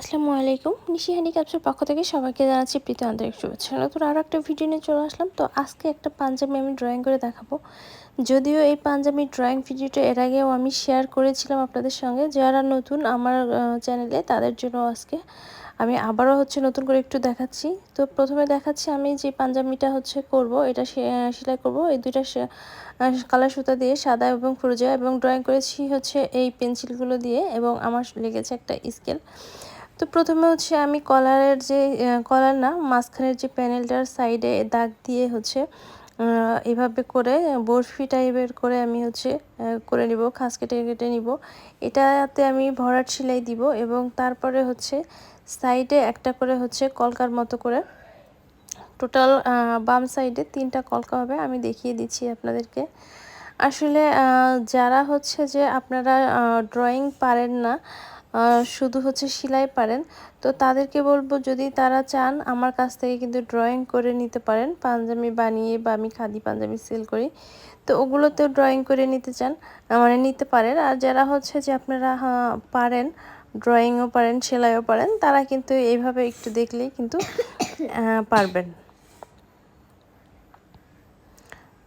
আসসালামু আলাইকুম। নিশি হানি ক্যাপসের পক্ষ থেকে সবাইকে জানাচ্ছি প্রীতি আন্তরিক শুভেচ্ছা। নতুন আরও একটা ভিডিও নিয়ে চলে আসলাম। তো আজকে একটা পাঞ্জাবি আমি ড্রয়িং করে দেখাবো। যদিও এই পাঞ্জাবি ড্রয়িং ভিডিওটা এর আগেও আমি শেয়ার করেছিলাম আপনাদের সঙ্গে। যারা নতুন আমার চ্যানেলে তাদের জন্য আজকে আমি আবারও হচ্ছে নতুন করে একটু দেখাচ্ছি। তো প্রথমে দেখাচ্ছি আমি যে পাঞ্জাবিটা হচ্ছে করব, এটা সেলাই করব। এই দুইটা কালার সুতা দিয়ে সাদা এবং ফুরুজা এবং ড্রয়িং করেছি হচ্ছে এই পেন্সিলগুলো দিয়ে এবং আমার লেগেছে একটা স্কেল তো প্রথমে হচ্ছে আমি কলারের যে কলার না, মাঝখানের যে প্যানেলটার সাইডে দাগ দিয়ে হচ্ছে এভাবে করে বরফি টাইপের করে আমি হচ্ছে করে নিব খাস কেটে কেটে নিব। এটাতে আমি ভরাট সেলাই দিব এবং তারপরে হচ্ছে সাইডে একটা করে হচ্ছে কলকার মতো করে, টোটাল বাম সাইডে তিনটা কলকা হবে, আমি দেখিয়ে দিচ্ছি আপনাদেরকে। আসলে যারা হচ্ছে যে আপনারা ড্রয়িং পারেন না শুধু হচ্ছে সেলাই পারেন। তো তাদেরকে বলব যদি তারা চান, আমার কাছ থেকে কিন্তু ড্রয়িং করে নিতে পারেন। পাঞ্জাবি বানিয়ে বা আমি খাদি পাঞ্জাবি সেল করি। তো ওগুলোতেও ড্রয়িং করে নিতে চান মানে নিতে পারেন। আর যারা হচ্ছে যে আপনারা পারেন ড্রয়িংও পারেন, সেলাইও পারেন, তারা কিন্তু এইভাবে একটু দেখলেই কিন্তু পারবেন।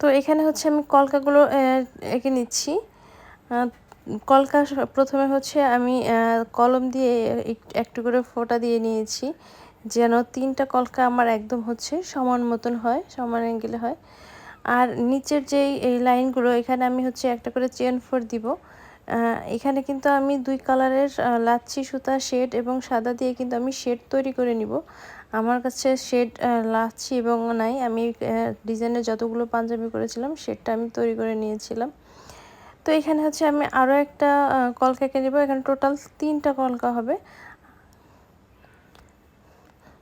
তো এখানে হচ্ছে আমি কলকাগুলো এঁকে নিচ্ছি। কলকা প্রথমে হচ্ছে আমি কলম দিয়ে একটু করে ফোঁটা দিয়ে নিয়েছি, যেন তিনটা কলকা আমার একদম হচ্ছে সমান মতন হয়, সমান অ্যাঙ্গেলে হয়। আর নিচের যেই, এই লাইনগুলো এখানে আমি হচ্ছে একটা করে চেন ফোর দিব। এখানে কিন্তু আমি দুই কালারের লাচ্ছি সুতা শেড এবং সাদা দিয়ে কিন্তু আমি শেড তৈরি করে নিব। আমার কাছে শেড লাচ্ছি এবং নাই, আমি ডিজাইনের যতগুলো পাঞ্জাবি করেছিলাম শেডটা আমি তৈরি করে নিয়েছিলাম। তো এখানে হচ্ছে আমি আরও একটা কলকা এঁকে নেব। এখানে টোটাল তিনটা কলকা হবে।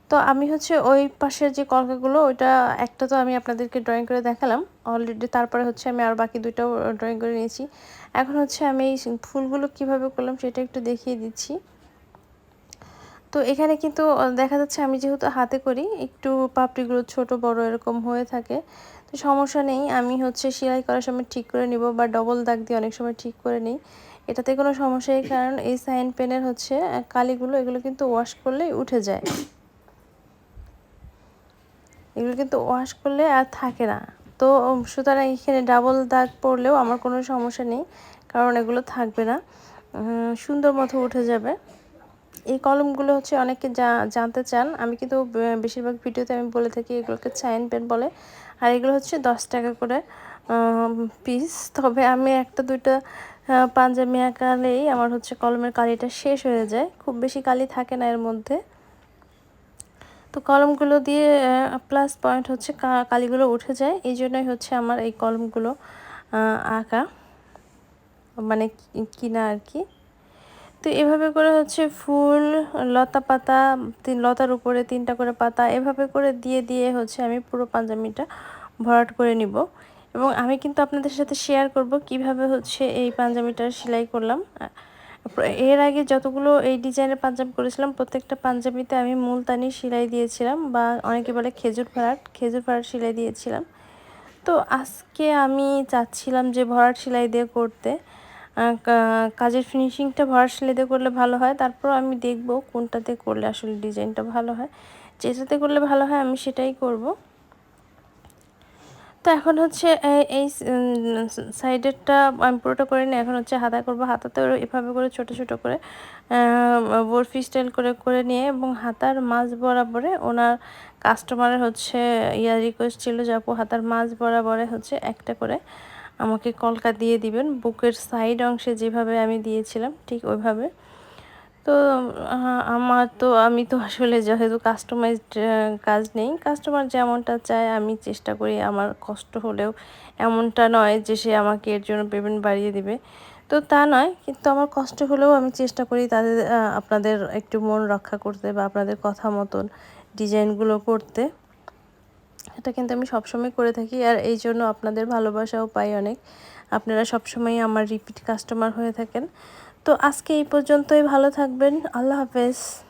তো আমি হচ্ছে ওই পাশের যে কলকাগুলো ওইটা একটা তো আমি আপনাদেরকে ড্রয়িং করে দেখালাম। অলরেডি তারপরে হচ্ছে আমি আর বাকি দুইটাও ড্রয়িং করে নিয়েছি। এখন হচ্ছে আমি এই ফুলগুলো কীভাবে করলাম সেটা একটু দেখিয়ে দিচ্ছি। তো এখানে কিন্তু দেখা যাচ্ছে আমি যেহেতু হাতে করি, একটু পাপড়িগুলো ছোট বড় এরকম হয়ে থাকে। তো সমস্যা নেই। আমি হচ্ছে সেলাই করার সময় ঠিক করে নিব বা ডবল দাগ দিয়ে অনেক সময় ঠিক করে নিই। এটাতে কোনো সমস্যাই কারণ এই সাইন পেনের হচ্ছে কালিগুলো, এগুলো কিন্তু ওয়াশ করলেই উঠে যায়। এগুলো কিন্তু ওয়াশ করলে আর থাকে না। তো সুতরাং এখানে ডাবল দাগ পড়লেও আমার কোনো সমস্যা নেই, কারণ এগুলো থাকবে না। সুন্দর মতো উঠে যাবে। এই কলমগুলো হচ্ছে অনেকে জানতে চান। আমি কিন্তু বেশিরভাগ ভিডিওতে আমি বলে থাকি এগুলোকে চাইন পেন বলে। আর এগুলো হচ্ছে দশ টাকা করে পিস তবে আমি একটা, দুইটা পাঞ্জাবি আঁকালেই আমার হচ্ছে কলমের কালিটা শেষ হয়ে যায়। খুব বেশি কালি থাকে না এর মধ্যে। তো কলমগুলো দিয়ে প্লাস পয়েন্ট হচ্ছে কালিগুলো উঠে যায়। এই জন্যই হচ্ছে আমার এই কলমগুলো আঁকা। মানে কিনা আর কি। তো এভাবে করে হচ্ছে ফুল, লতা পাতা, তিন, লতার উপরে তিনটা করে পাতা এভাবে করে দিয়ে দিয়ে হচ্ছে আমি পুরো পাঞ্জাবিটা ভরাট করে নিব। এবং আমি কিন্তু আপনাদের সাথে শেয়ার করব কীভাবে হচ্ছে এই পাঞ্জাবিটার সেলাই করলাম। এর আগে যতগুলো এই ডিজাইনের পাঞ্জাবি করেছিলাম, প্রত্যেকটা পাঞ্জাবিতে আমি মুলতানি সেলাই দিয়েছিলাম বা অনেকে বলে খেজুর ফারাট খেজুর ফারাট সেলাই দিয়েছিলাম। তো আজকে আমি চাচ্ছিলাম যে ভরাট সেলাই দিয়ে করতে। কাজের ফিনিশিংটা ভরাট সেলাই দিয়ে করলে ভালো হয়, তারপর আমি দেখব কোনটাতে করলে আসলে ডিজাইনটা ভালো হয়। যেটাতে করলে ভালো হয় আমি সেটাই করব। তো এখন হচ্ছে এই সাইডেরটা আমি পুরোটা করে নিই, এখন হচ্ছে হাতা করব। হাতাতেও এভাবে করে ছোট ছোট করে বরফি স্টাইল করে করে নিয়ে এবং হাতার মাছ বরাবরে ওনার কাস্টমারের হচ্ছে, ইয়া রিকোয়েস্ট ছিল যে, আপু, হাতার মাছ বরাবরে হচ্ছে একটা করে আমাকে কলকা দিয়ে দিবেন। বুকের সাইড অংশে যেভাবে আমি দিয়েছিলাম, ঠিক ওইভাবে। তো আমার তো, আমি তো আসলে যেহেতু কাস্টমাইজড কাজ নেই কাস্টমার যেমনটা চায় আমি চেষ্টা করি, আমার কষ্ট হলেও এমনটা নয় যে সে আমাকে এর জন্য পেমেন্ট বাড়িয়ে দিবে। তো তা নয়, কিন্তু আমার কষ্ট হলেও আমি চেষ্টা করি তাদের আপনাদের একটু মন রক্ষা করতে বা আপনাদের কথা মতন ডিজাইনগুলো করতে। এটা কিন্তু আমি সবসময় করে থাকি আর এই জন্য আপনাদের ভালোবাসাও পাই অনেক। আপনারা সবসময় আমার রিপিট কাস্টমার হয়ে থাকেন। তো আজকে এই পর্যন্তই, ভালো থাকবেন। আল্লাহ হাফেজ।